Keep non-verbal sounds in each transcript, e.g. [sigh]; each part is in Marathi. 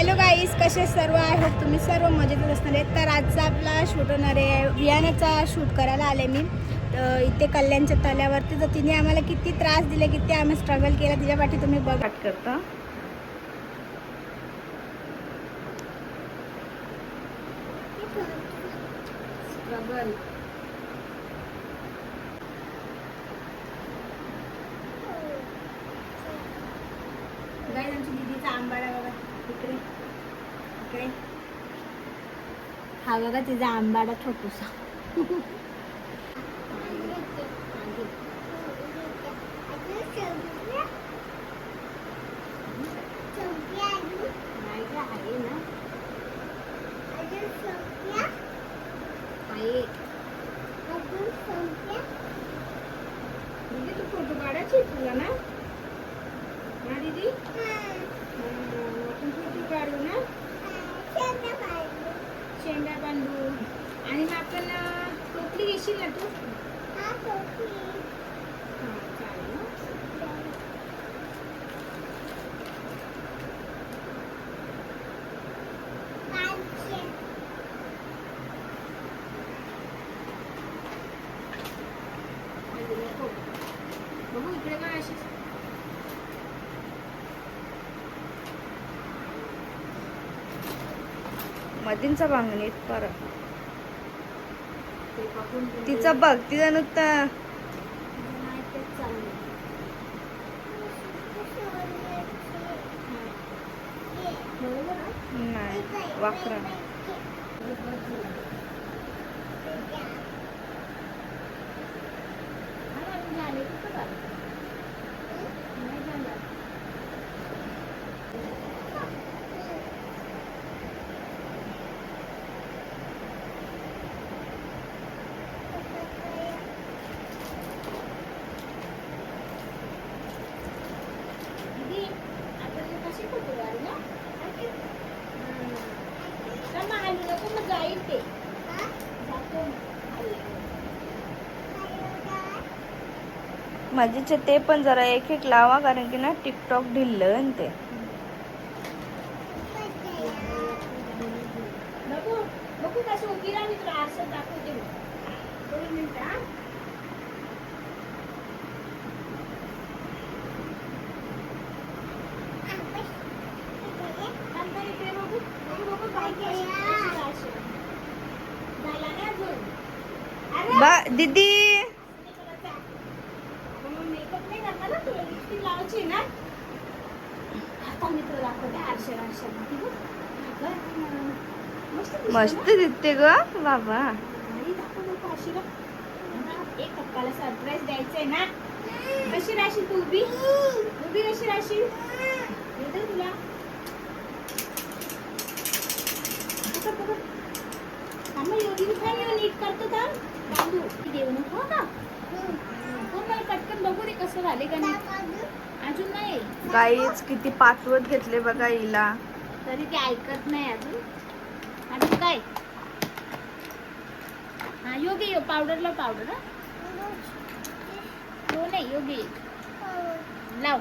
हॅलो गाईज कसे सर्व आय होप तुम्ही सर्व मजेतच असणार आहेत. तर आजचा आपला शूट होणार आहे. बियाण्याचा शूट करायला आले मी. इथे कल्याणच्या तल्यावरती तर तिने आम्हाला किती त्रास दिले किती आम्ही स्ट्रगल केला तिच्या पाठी तुम्ही बघ. करता स्ट्रगल गाईस आमची दीदीचा आंबाडा बघा इकडे इकडे हा बघा तिचा आंबाडा छोटूसा नाही गं, शेंडा बांधू आणि मग आपण अं, टोपली घेशील ना तू? हा चालेल ना. आणि नको. बघू इकडे काय अशी मधींचा बांगून नीट परत ते पकडून ठेवलं. तिचा बघ तिचा नुकता नाही तेच चाललंय. बरोबर आहे? नाही वाकरा आणि आम्ही झाले कुठं झालं? नाही झालं. दीदी, आपण कशी फोटो काढू ना? हम्म. का मग आली नको मग जाईल ते जातो मग. आली. मधीचे ते पण जरा एक एक लावा कारण की ना टिकटॉक ढिल्लं ते. बघू बघू कसं उभी राहा मी तुला आरशात दाखवते बघ. दोन मिनिटं हा. थांब तर इकडे बघू. बघू, बघू, बाई कशी- कशी राहशील. झाला नाही अजून. अरे! बा दीदी मग मेकअप नाही करणार ना तुला लिपस्टिक लावायची ना आता मी तुला दाखवते आरशे आरशात बघ. अगं, मस्त दिसते ग बाबा. एक पप्पाला सरप्राईज द्यायचंय ना कशी तू उभी उभी कशी तुला नीट करतो थांब. बांधू. देऊ नको का? कोण मला पटकन बघू दे कसं झाले का नाही अजून नाही गाईच किती पाचवत घेतले बघा हिला तरी ते ऐकत नाही अजून काय? हा योगी पावडरला पावडर हो? नाही योगी लाव.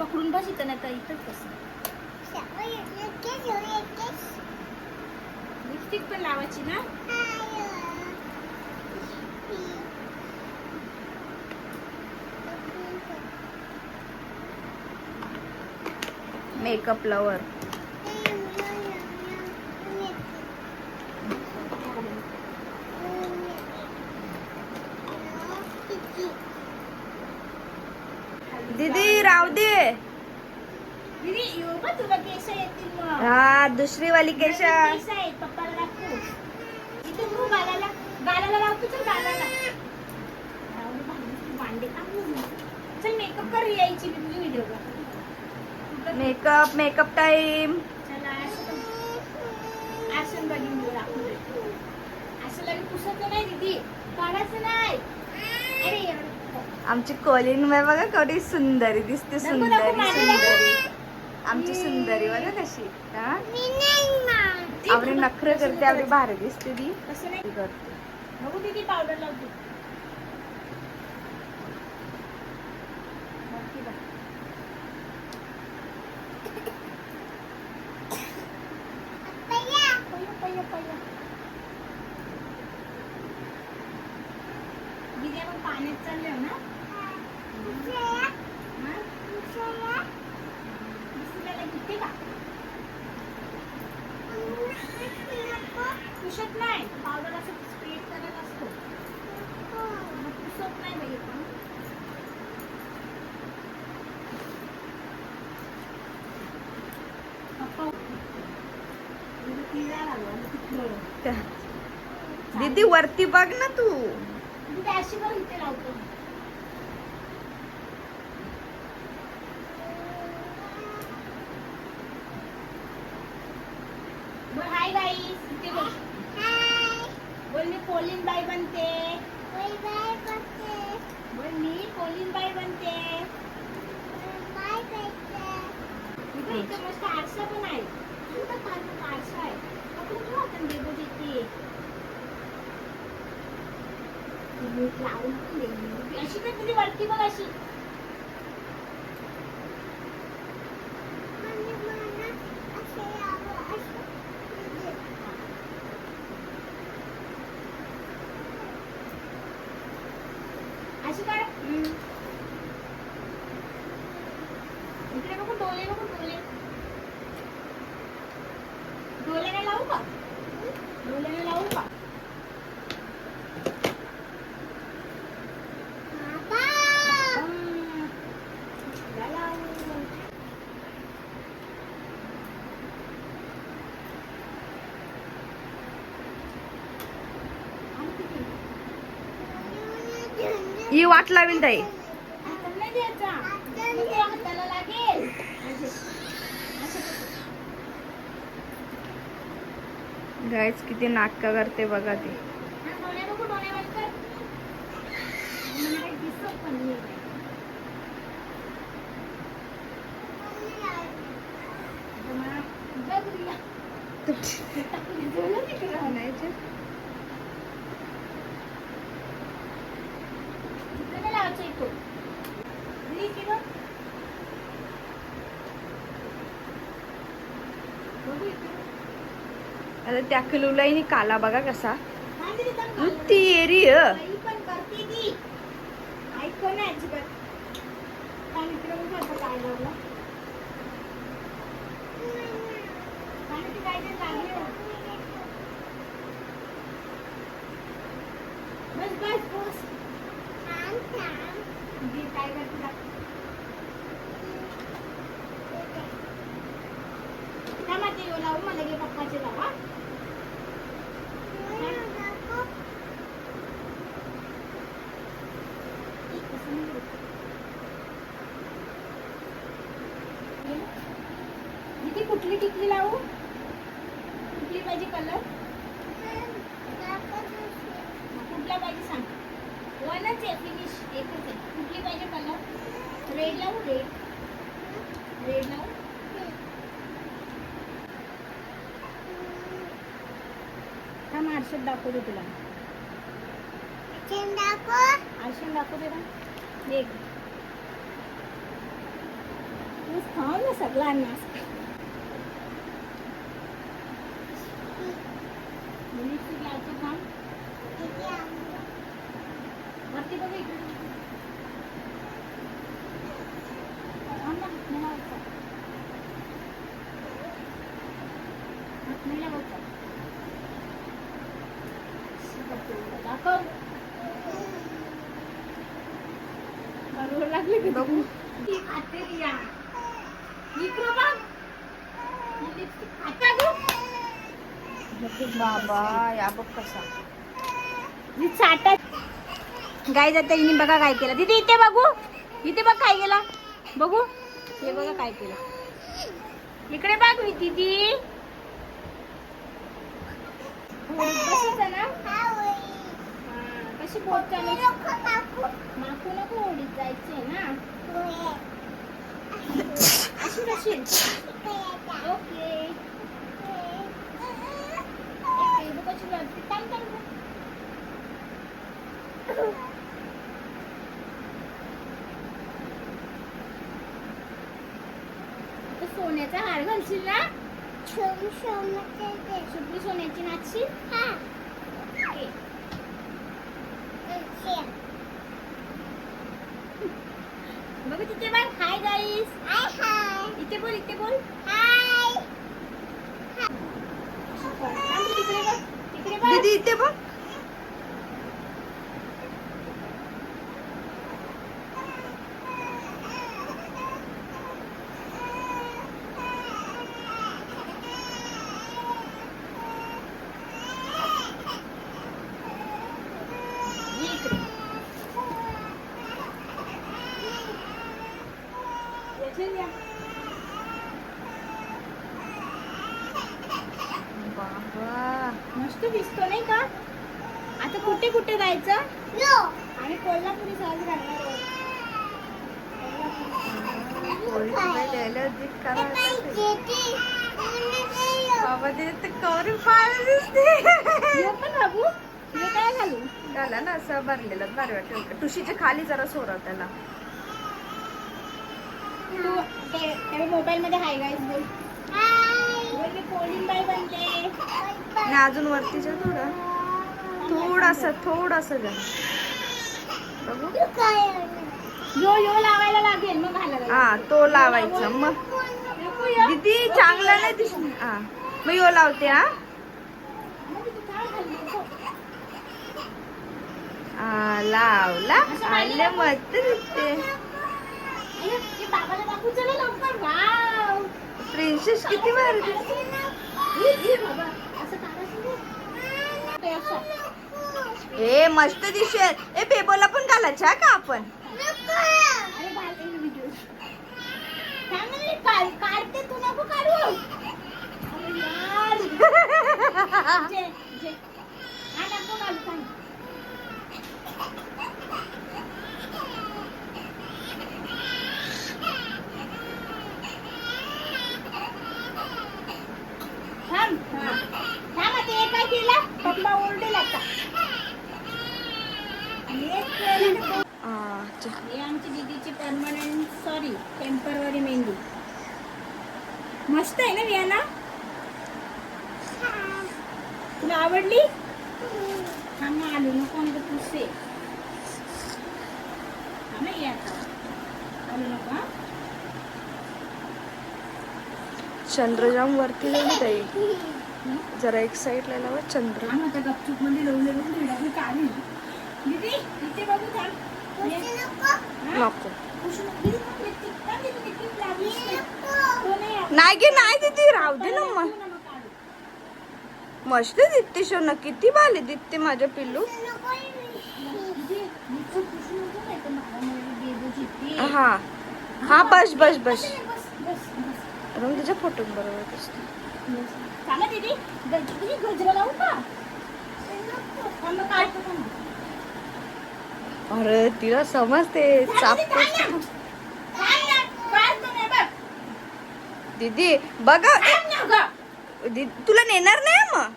पकडून बस इथं नाही तर इथंच बस. लिपस्टिक पण लावायची ना? Makeup lover. दीदी राव दे. हा दुसरी वाली केश. चल मेकअप कर यायची व्हिडिओ मेकअप मेकअप टाइम. आमची कॉलिंग बाय बघा कधी सुंदरी दिसते सुंदरी सुंदरी. आमची सुंदरी बघा कशी. आवडी नखरे करते आवडी? भारी दिसते ती. करते. पावडर लावतो. नाही पावडर असं स्प्रेड करायला असतो. पुसत नाही बाई पण दीदी वरती बघ ना तू. अशी पण इथे लावतो बोल हाय गाईस इथे बोल बोल मी पोलीन बाई बनते बोल मी पोलीन बाई बनते इथे मस्त आरसा पण आहे इथं पाण्यात आरसा आहे आपण आपण बेबो लावून पण अशी पण तुझी वरती बघ अशी काढ इकडे बघू डोळे बघू डोळे डोळ्याने लावू का डोळ्याने लावू का हम्म. ला लावू. आणि किती? ही वाट लावीन ताई. गायच किती नाटकं करते बघा ती हा, डोळे बघू, डोळे बंद कर. मला काही दिसत पण नाही. आता मला बघ रिया. झालं तिकडं. इकडे नाही लावायचं इकडं. रिया, इकडे बघ. बघू इकडे. आता त्या किलूलाही काला बघा कसा. एरी ती अजिबात. काय मित्र बघू आता काय लावलं काय माहिती काय ते लागले बस बस बस दे, काय करते दाख. थांबा ते लावू मला घे पप्पाचे लावा कसं नाही होत. दीदी कुठली टिकली लावू कुठली पाहिजे कलर कुठला पाहिजे सांग वनच आहे फिनिश एकच आहे कुठली पाहिजे कलर रेड लावू रेड रेड लावू मार्शेट दाखवते तुला. आरशात दाखवते ना. तूच खाऊ ना सगळा नाश लिपस्टिक लावतो थांब. वरती बघ इकडे. हात दाखव. बरोबर लागले का बघू. बाबा या बघ कसा. चाटत गाय जाता हिने बघा काय केलं. तिथे इथे बघू. इथे बघ काय केला. बघू. हे बघा काय केलं. इकडे बघ मी दीदी. बसायचं ना. हा, कशी बोट चालू माकू नको ओढीत जायचंय ना अशी कशी ओके एक टेबल कशी लागते टाइम टाइम आता सोन्याचा हार घालशील ना सुटली सोन्याची नाचशील ओके. बघ तिथे बघ हाय गाईस इथे बोल इथे बोल पण थांब, तिकडे बघ तिकडे बघ दीदी इथे बघ ये इकडे बाबा. मस्त दिसतो नाही का? आता कुठे कुठे जायचं? आणि कोल्हापुरी करायला. बाबा काय घालू? झाला ना असं भरलेलं. बरं वाटेल. टुशीच्या खाली जरा सोडव त्याला. तू ते- ते मोबाईल मध्ये हाय गाईस बोल बोल मी पोलिंग बाई बनते आणि अजून वरती जा थोडं. थोडासा थोडासा जा. बघू. यो यो लावायला लागेल मग घालायला हा तो लावायचा मग. दीदी चांगला नाही हा मग यो लावते हा. लावला. आले मस्त दिसते प्रिन्सेस किती दिसते ही. ए मस्त दिसेल. ए बेबोला पण घालायचा का आपण [laughs] एक व्हिडिओ. थांब ना, मी काढ- काढते तू नको काढू अरे यार. जे, जे. हा, नको काढू, थांब. थांब हा. थांब आता हे काय केलं पप्पा ओरडेल आता एक केलं तर आ, चा. ही आमची दीदीची परमनंट सॉरी टेम्परवरी मेहंदी मस्त आहे ना वियाना तुला आवडली हा मग आलो नको नको पुसे हा ना ये आता आलो नको हा चंद्रजाम वरती जाऊन ताई जरा एक साईडला लावा चंद्र? नको. नाही. गे नाही दीदी राहू दे ना मग. ना. मस्त दिसते शोना किती भारी दिसते माझ्या पिल्लू. हा. हा बस. बस बस. मग तिच्या फोटो बरोबर दिसते. अरे तिला समजते. चाप दीदी, बघ. तुला नेणार नाही मग?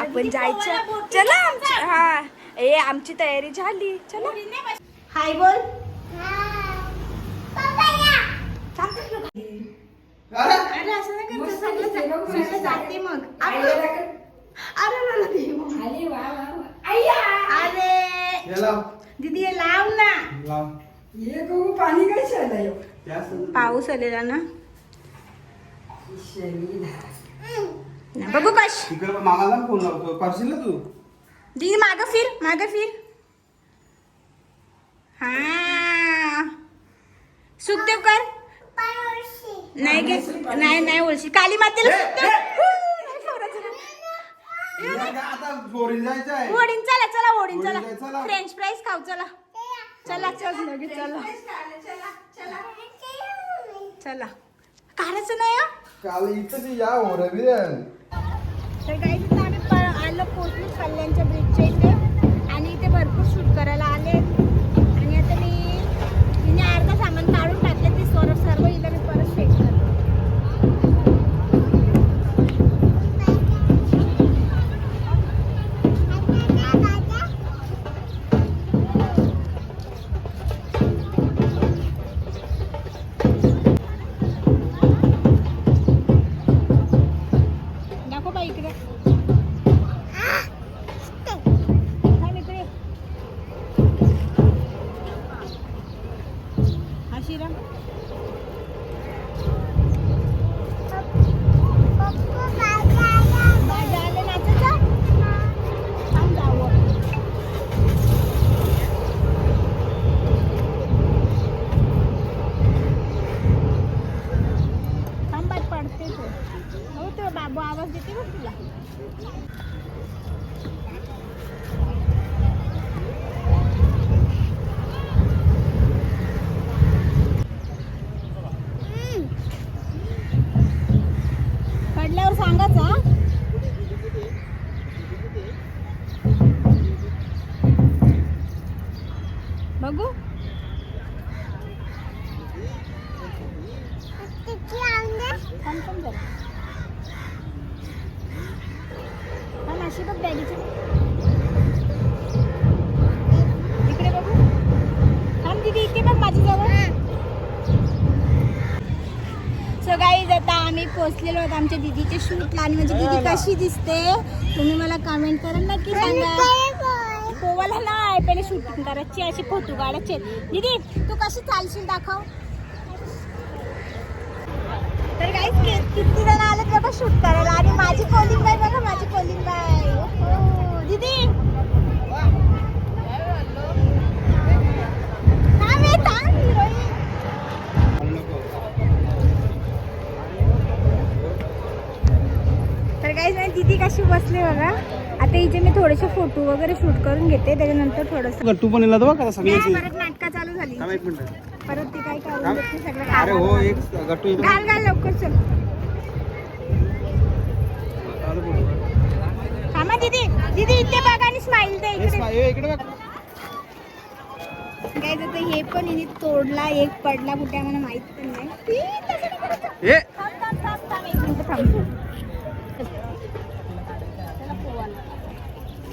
आपण जायचं. चला आमची चल. हा. ए आमची तयारी झाली. चला. हाय बोल. अरे असं नाही करत, सगळं जा- सगळं जाते मग. अरे अरे अरे, अरे याला. दीदी हे लाव ना. लाव. ये कहू पाणी काय त्यास पाऊस आलेला ना. बघू बस तिकडे मामाला फोन लावतो. करशील ना तू? दीदी माग फिर माग फिर. हा. सुखदेव कर. नाही गे नाही नाही ओळशी काली मातेला जायचं आहे. ओढीन चला चला ओढीन चला. फ्रेंच फ्राईज खाऊ चला. चला चल लगेच चला. चला काढायचं नाही हं? काल इथं या हो रवी तर काही आम्ही प- आलो पोचलो कल्याणच्या ब्रिजच्या इथे. आणि इथे भरपूर शूट करायला आले पोहोचलेलो आहोत आमच्या दीदीचे शूटला आणि माझी दीदी कशी दिसते? तुम्ही मला कमेंट करून नक्की सांगा. पोवाला नाही. पहिले शूटिंग करायची. अशी फोटो काढायचे. दीदी तू कशी चालशील दाखव. तर काही किती जण आले बघा शूट करायला. आणि माझी कॉलिंग बाय बघा माझी कॉलिंग बाय ओहो. दीदी थांब हे, थांब, हिरोईन. काही नाही दीदी कशी बसले बघा. आता इथे मी थोडेसे फोटो वगैरे शूट करून घेते त्याच्यानंतर थोडस गट्टू पण बघ सगळ्यांची. परत नाटकं चालू झाली. थांब एक मिनिट. परत ती काय करून. देते सगळं अरे हो घाल एक गट्टू येतो घाल लवकर चल. थांबा दीदी. दीदी इथे बघा आणि स्माइल दे इकडे. इकडे बघ. काय तर हे पण हिने तोडला एक पडला कुठे आम्हाला माहीत पण नाही.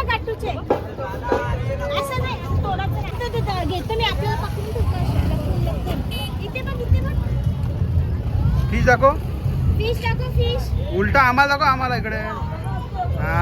इथे बघ. इथे बघ गट्टूचे असं नाही तोडायचं नाही. तो- तो- तो घेतो मी आपल्याला पकडून ठेवतो अशा. लपून- लपून. इथे बघ इथे बघ फिश दाखव फिश दाखव फिश उलटा आम्हाला दाखव आम्हाला इकडे हा.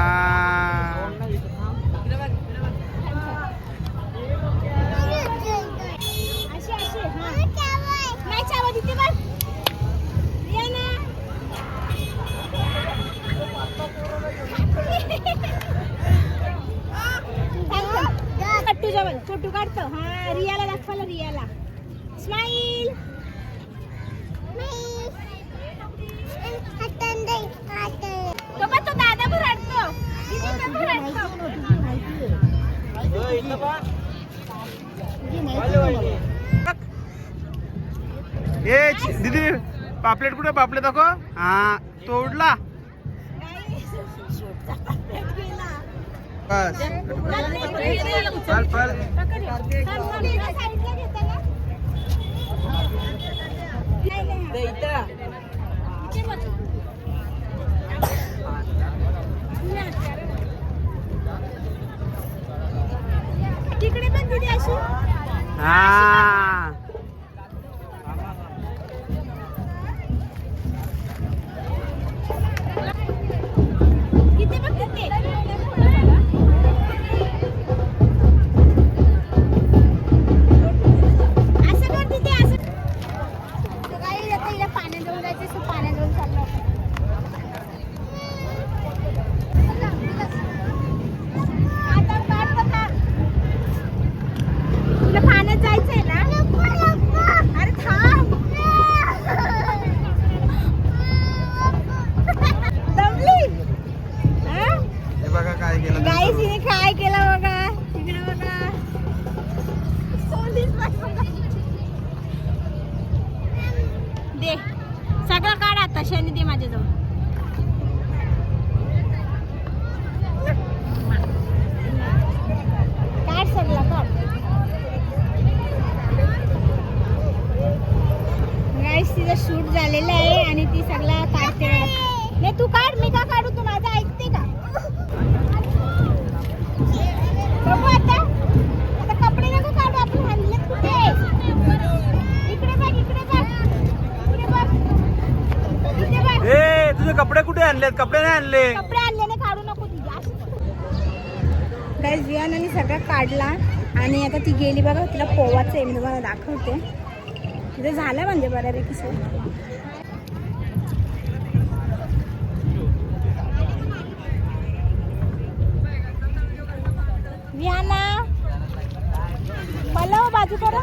पापलेट कुठे? पापलेट दाखव. हा तोडला. बस. चल पळ तिकडे पण दिदी अशी? हा. शूट झालेलं आहे आणि ती सगळं काढते. नाही तू काढ मी का काढू? तू माझं ऐकते का? बघू आता आता कपडे नको काढू आपण हल्ले कुठे? इकडे बघ इकडे बघ. इकडे बघ. इथे बघ. ए तुझे कपडे कुठे आणलेत? कपडे नाही आणले. कपडे आणले ना काढू नको तुझे गाईज वियानाने सगळं काढला. आणि आता ती गेली बघा तिला पोवाचं आहे मी तुम्हाला दाखवते. तिथे झालं म्हणजे बऱ्यापैकी सोड विहाना मला हो बाजू करा.